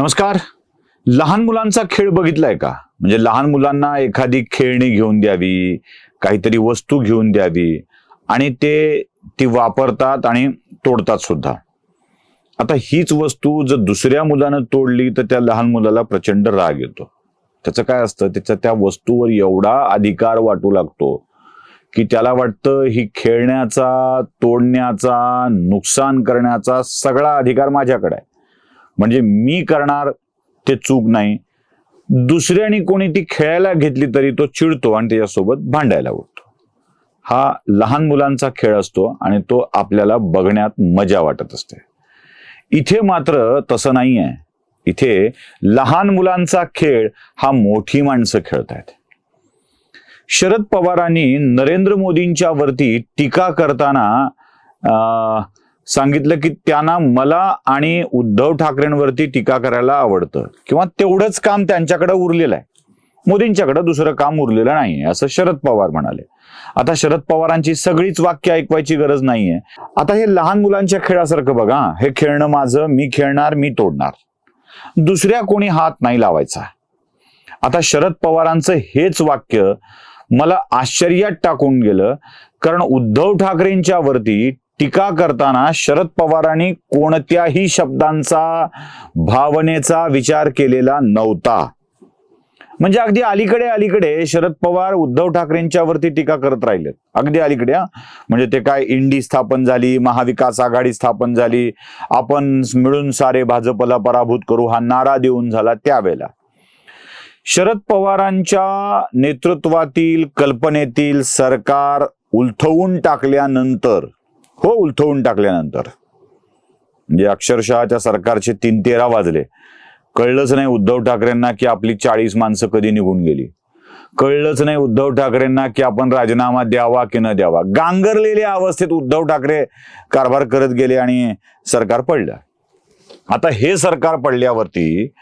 नमस्कार. लहान मुलांचा खेळ बघितलाय का? म्हणजे लहान मुलांना एखादी खेळणी घेऊन द्यावी काहीतरी वस्तू घेऊन द्यावी आणि ते ती वापरतात आणि तोडतात सुद्धा. आता हीच वस्तू जर दुसऱ्या मुलानं तोडली तर त्या लहान मुलाला प्रचंड राग येतो. त्याचं काय असतं? त्याचा त्या वस्तूवर एवढा अधिकार वाटू लागतो की त्याला वाटतं ही खेळण्याचा तोडण्याचा नुकसान करण्याचा सगळा अधिकार माझ्याकडे आहे. म्हणजे मी करणार ते चूक नाही. दुसऱ्याने कोणी ती खेळायला घेतली तरी तो चिडतो आणि त्याच्यासोबत भांडायला उठतो हा लहान मुलांचा खेळ असतो आणि तो आपल्याला बघण्यात मजा वाटत असते. इथे मात्र तसं नाही आहे इथे लहान मुलांचा खेळ हा मोठी माणसं खेळत आहेत शरद पवारांनी नरेंद्र मोदींच्या वरती टीका करताना अं, सांगितलं की त्यांना मला आणि उद्धव ठाकरेंवरती टीका करायला आवडतं. किंवा तेवढंच काम त्यांच्याकडे उरलेलं आहे. मोदींच्याकडे दुसरं काम उरलेलं नाही असं शरद पवार म्हणाले. आता शरद पवारांची सगळीच वाक्य ऐकवायची गरज नाहीये. आता हे लहान मुलांच्या खेळासारखं बघा हे खेळणं माझं मी खेळणार मी तोडणार. दुसऱ्या कोणी हात नाही लावायचा. आता शरद पवारांचं हेच वाक्य मला आश्चर्यात टाकून गेलं कारण उद्धव ठाकरेंच्या वरती टीका करताना शरद पवारांनी कोणत्याही शब्दांचा भावनेचा विचार केलेला नव्हता. म्हणजे अगदी अलीकडे अलीकडे शरद पवार उद्धव ठाकरेंच्यावरती टीका करत राहिलेत. अगदी अलीकडे म्हणजे ते काय इंडी स्थापन झाली महाविकास आघाडी स्थापन झाली आपण मिळून सारे भाजपला पराभूत करू हा नारा देऊन झाला त्यावेळेला. शरद पवारांच्या नेतृत्वातील कल्पनेतील सरकार उलथवून टाकल्यानंतर हो उलथवून टाकल्यानंतर. म्हणजे अक्षरशः त्या सरकारचे तीन तेरा वाजले. कळलंच नाही उद्धव ठाकरेंना की आपली चाळीस माणसं कधी निघून गेली. कळलंच नाही उद्धव ठाकरेंना की आपण राजीनामा द्यावा की न द्यावा. गांगरलेल्या अवस्थेत उद्धव ठाकरे कारभार करत गेले आणि सरकार पडलं. आता हे सरकार पडल्यावरती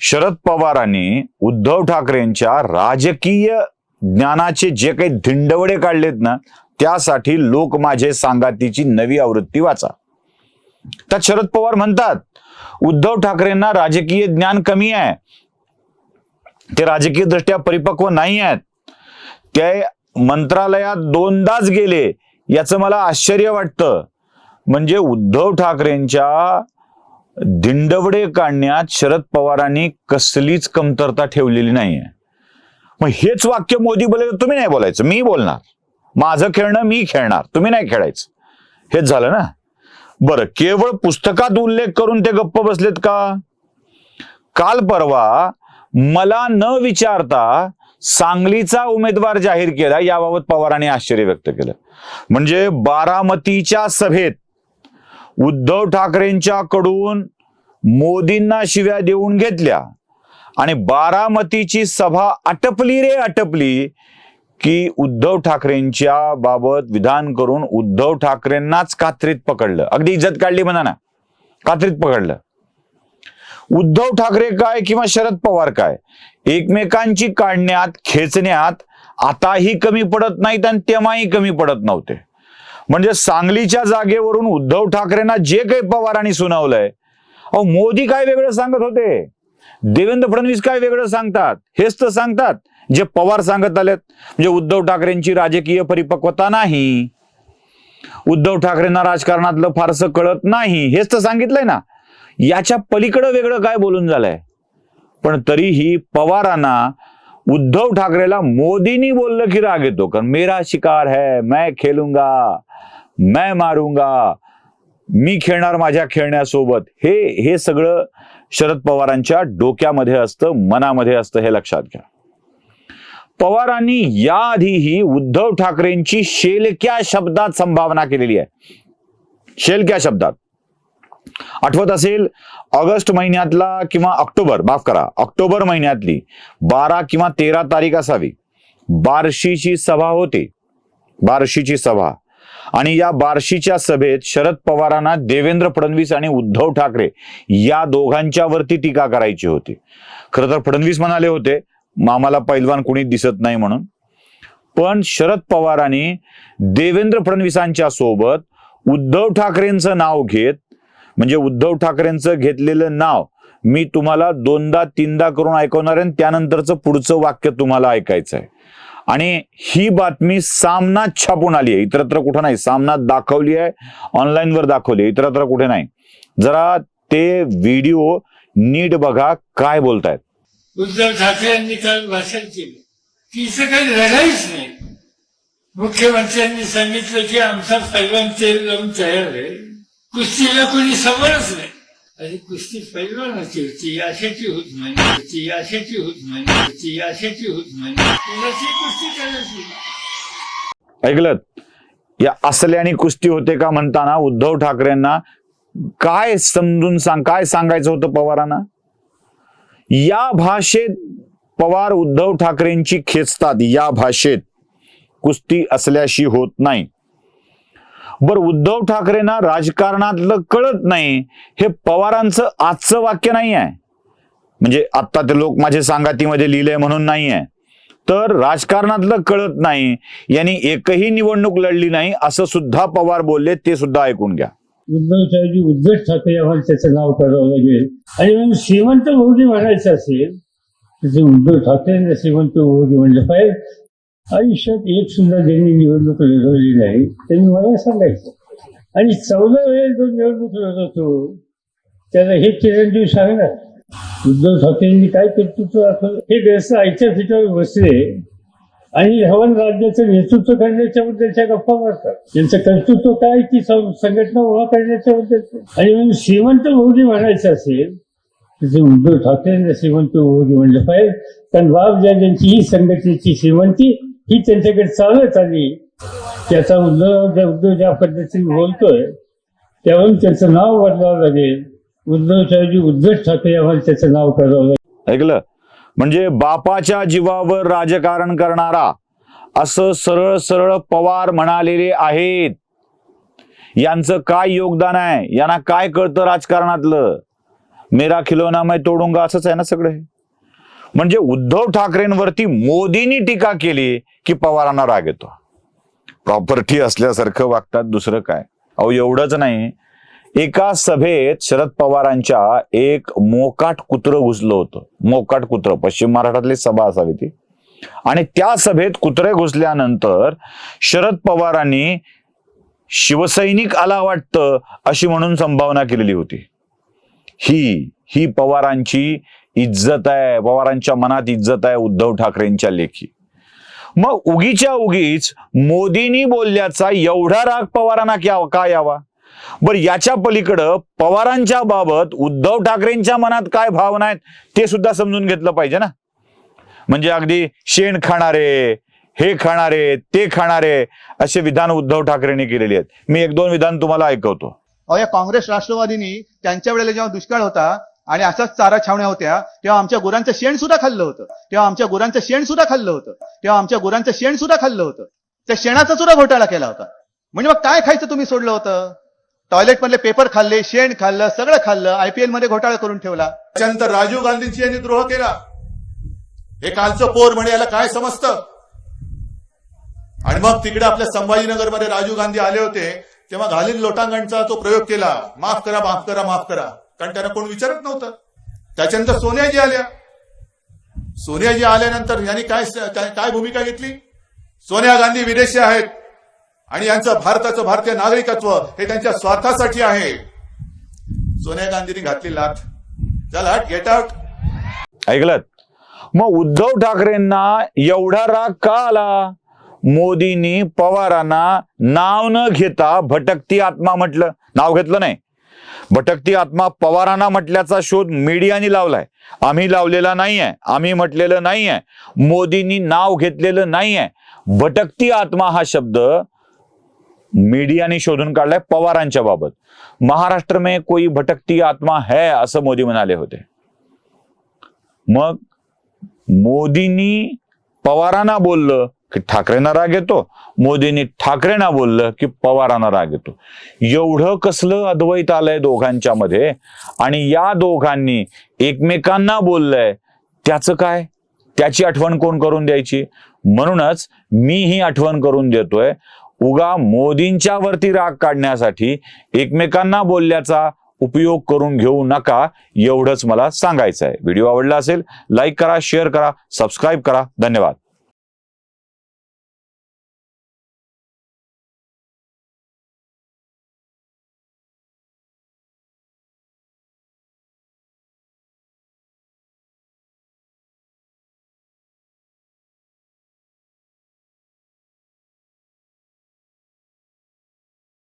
शरद पवारांनी उद्धव ठाकरेंच्या राजकीय ज्ञानाचे जे काही धिंडवडे काढलेत ना त्यासाठी लोक माझे सांगातीची नवी आवृत्ती वाचा. त्यात शरद पवार म्हणतात उद्धव ठाकरेंना राजकीय ज्ञान कमी आहे. ते राजकीय दृष्ट्या परिपक्व नाही आहेत. ते मंत्रालयात दोनदाच गेले. याचं मला आश्चर्य वाटतं. म्हणजे उद्धव ठाकरेंच्या धिंडवडे काढण्यात शरद पवारांनी कसलीच कमतरता ठेवलेली नाहीये. मग हेच वाक्य मोदी बोले तुम्ही नाही बोलायचं मी बोलणार. माझं खेळणं मी खेळणार. तुम्ही नाही खेळायचं. हेच झालं ना? बरं केवळ पुस्तकात उल्लेख करून ते गप्प बसलेत का? काल परवा मला न विचारता सांगलीचा उमेदवार जाहीर केला याबाबत पवारांनी आश्चर्य व्यक्त केलं. म्हणजे बारामतीच्या सभेत उद्धव ठाकरेंच्या कडून मोदींना शिव्या देऊन घेतल्या आणि बारामतीची सभा अटपली रे अटपली की उद्धव ठाकरेंच्या बाबत विधान करून उद्धव ठाकरेंनाच कात्रीत पकडलं. अगदी इज्जत काढली म्हणा ना. कात्रीत पकडलं. उद्धव ठाकरे काय किंवा शरद पवार काय? एकमेकांची काढण्यात खेचण्यात आताही कमी पडत नाहीत आणि तेव्हाही कमी पडत नव्हते. म्हणजे सांगलीच्या जागेवरून उद्धव ठाकरेंना जे काही पवारांनी सुनावलंय अहो मोदी काय वेगळं सांगत होते? देवेंद्र फडणवीस काय वेगळं सांगतात? हेच तर सांगतात. जे पवार सांगत आलेत म्हणजे उद्धव ठाकरेंची राजकीय परिपक्वता नाही. उद्धव ठाकरेंना राजकारणातलं फारसं कळत नाही. हेच तर सांगितलंय ना. याच्या पलीकडं वेगळं काय बोलून झालंय? पण तरीही पवारांना उद्धव ठाकरेला मोदींनी बोललं की राग येतो. कारण मेरा शिकार है मैं खेलूंगा मैं मारूंगा मी खेळणार माझ्या खेळण्यासोबत. हे हे सगळं शरद पवारांच्या डोक्यामध्ये असतं मनामध्ये असतं हे लक्षात घ्या. पवारांनी याआधीही उद्धव ठाकरेंची शेलक्या शब्दात संभावना केलेली आहे. शेलक्या शब्दात. आठवत असेल ऑगस्ट महिन्यातला किंवा ऑक्टोबर माफ करा ऑक्टोबर महिन्यातली बारा किंवा तेरा तारीख असावी. बार्शीची सभा होती. बार्शीची सभा. आणि या बार्शीच्या सभेत शरद पवारांना देवेंद्र फडणवीस आणि उद्धव ठाकरे या दोघांच्या वरती टीका करायची होती. खरं तर फडणवीस म्हणाले होते मामाला पैलवान कोणी दिसत नाही म्हणून. पण शरद पवारांनी देवेंद्र फडणवीसांच्या सोबत उद्धव ठाकरेंचं नाव घेत म्हणजे उद्धव ठाकरेंचं घेतलेलं नाव मी तुम्हाला दोनदा तीनदा करून ऐकवणार आहे आणि त्यानंतरचं पुढचं वाक्य तुम्हाला ऐकायचं आहे. आणि ही बातमी सामनात छापून आली आहे. इतरत्र कुठं नाही. सामनात दाखवली आहे. ऑनलाईनवर दाखवली आहे. इतरत्र कुठे नाही. जरा ते व्हिडिओ नीट बघा काय बोलतायत. उद्धव ठाकरे यांनी काल भाषण केलं. की इथं काही लढाईच नाही. मुख्यमंत्र्यांनी सांगितलं की आमचा पैलवान तेल लावून तयार आहे. कुस्तीला कोणी समोरच नाही. अरे कुस्ती पैलवानाची होती अशाची होत नाही होती अशाची होत नाही होती अशाची होत नाही. कोणाची कुस्ती करायची? ऐकलं या असले आणि कुस्ती होते का म्हणताना उद्धव ठाकरेंना काय समजून सांग काय सांगायचं होतं पवारांना? या भाषेत पवार उद्धव ठाकरेंची खेचतात या भाषेत. कुस्ती असल्याशी होत नाही. बर उद्धव ठाकरेंना राजकारणातलं कळत नाही हे पवारांचं आजचं वाक्य नाही आहे म्हणजे आता ते लोक माझे सांगातीमध्ये लिहिलंय म्हणून नाही आहे तर राजकारणातलं कळत नाही यांनी एकही निवडणूक लढली नाही असं सुद्धा पवार बोलले ते सुद्धा ऐकून घ्या. उद्धव साहेबजी उद्धव ठाकरे आम्हाला त्याचं नाव करावं लागेल म्हणजे. आणि मग श्रीमंत भाऊजी म्हणायचं असेल तर उद्धव ठाकरेंना श्रीमंत भाऊजी म्हणलं पाहिजे. आयुष्यात एक सुद्धा ज्यांनी निवडणूक लढवली नाही त्यांनी मला सांगायचं. आणि चौदा वेळेस जो निवडणूक लढवतो त्याला हे चिरंजीव सांगणार. उद्धव ठाकरेंनी काय कर्तृत्व दाखवलं? हे ग्रस्त आयच्या फिटावर बसले. आणि हवन राज्याचं नेतृत्व करण्याच्याबद्दलच्या गप्पा मारतात त्यांचं कर्तृत्व काय की सं- संघटना उभा करण्याच्याबद्दल? आणि श्रीमंत मोदी म्हणायचं असेल तर उद्धव ठाकरेंना श्रीमंत मोदी म्हणलं पाहिजे कारण ज्या ज्यांची ही संघटनेची श्रीमंती ही त्यांच्याकडे चालत आली. त्याचा उद्धव उद्धव ज्या पद्धतीने बोलतोय त्यावरून त्याचं नाव बदलावं लागेल. उद्धव साहेबजी उद्धव ठाकरे आम्हाला त्याचं नाव करावं लागेल. ऐकलं? म्हणजे बापाच्या जीवावर राजकारण करणारा असं सरळ सरळ पवार म्हणालेले आहेत. यांचं काय योगदान आहे? यांना काय कळतं राजकारणातलं? मेरा खिलोना मैं तोडूंगा असंच आहे ना सगळे? म्हणजे उद्धव ठाकरेंवरती मोदींनी टीका केली की पवारांना राग येतो. प्रॉपर्टी असल्यासारखं वागतात दुसरं काय? अहो एवढंच नाही. एका सभेत शरद पवारांच्या एक मोकाट कुत्र घुसलं होतं. मोकाट कुत्र. पश्चिम महाराष्ट्रातली सभा असावी ती. आणि त्या सभेत कुत्रे घुसल्यानंतर शरद पवारांनी शिवसैनिक आला वाटतं अशी म्हणून संभावना केलेली होती. ही ही पवारांची इज्जत आहे. पवारांच्या मनात इज्जत आहे उद्धव ठाकरेंच्या लेखी. मग उगीच्या उगीच मोदींनी बोलल्याचा एवढा राग पवारांना का यावा? बर याच्या पलीकडं पवारांच्या बाबत उद्धव ठाकरेंच्या मनात काय भावना आहेत ते सुद्धा समजून घेतलं पाहिजे ना? म्हणजे अगदी शेण खाणारे हे खाणारे ते खाणारे असे विधान उद्धव ठाकरेंनी केलेली आहेत. मी एक दोन विधान तुम्हाला ऐकवतो. अहो या काँग्रेस राष्ट्रवादीनी त्यांच्या वेळेला जेव्हा दुष्काळ होता आणि असाच चारा छावण्या होत्या तेव्हा आमच्या गुरांचं शेण सुद्धा खाल्लं होतं. तेव्हा आमच्या गुरांचं शेण सुद्धा खाल्लं होतं. तेव्हा आमच्या गुरांचं शेण सुद्धा खाल्लं होतं. त्या शेणाचा सुद्धा घोटाळा केला होता. म्हणजे मग काय खायचं तुम्ही सोडलं होतं? टॉयलेटमधले पेपर खाल्ले शेण खाल्लं सगळं खाल्लं आयपीएलमध्ये घोटाळा करून ठेवला. त्याच्यानंतर राजीव गांधींची यांनी द्रोह केला. हे कालचं पोर म्हणे याला काय समजतं? आणि मग तिकडे आपल्या संभाजीनगरमध्ये राजीव गांधी आले होते तेव्हा घालीन लोटांगणचा तो प्रयोग केला. माफ करा माफ करा माफ करा. कारण त्यांना कोण विचारत नव्हतं. त्याच्यानंतर सोनियाजी आल्या. सोनियाजी आल्यानंतर यांनी काय काय भूमिका घेतली? सोनिया गांधी विदेशी आहेत. आणि यांचं भारताचं भारतीय नागरिकत्व हे त्यांच्या स्वार्थासाठी आहे. सोनिया गांधींनी घातली लाथ. चला गेट आउट ऐकलं मग उद्धव ठाकरेंना एवढा राग का आला? मोदींनी पवारांना नाव न घेता भटकती आत्मा म्हटलं. नाव घेतलं नाही. भटकती आत्मा पवारांना म्हटल्याचा शोध मीडियाने लावलाय. आम्ही लावलेला नाही आहे आम्ही म्हटलेलं नाही आहे मोदींनी नाव घेतलेलं नाही आहे भटकती आत्मा हा शब्द मीडियाने शोधून काढलाय पवारांच्या बाबत. महाराष्ट्र में कोई भटकती आत्मा है असं मोदी म्हणाले होते. मग मोदींनी पवारांना बोललं की ठाकरेंना राग येतो. मोदींनी ठाकरेंना बोललं की पवारांना राग येतो. एवढं कसलं अद्वैत आलंय दोघांच्या मध्ये आणि या दोघांनी एकमेकांना बोललंय. त्याचं काय? त्याची आठवण कोण करून द्यायची? म्हणूनच मी ही आठवण करून देतोय. उगा मोदींच्या वरती राग काढण्यासाठी एकमेकांना बोलल्याचा उपयोग करून घेऊ नका एवढंच मला सांगायचं आहे व्हिडिओ आवडला असेल लाईक करा शेअर करा सबस्क्राईब करा. धन्यवाद.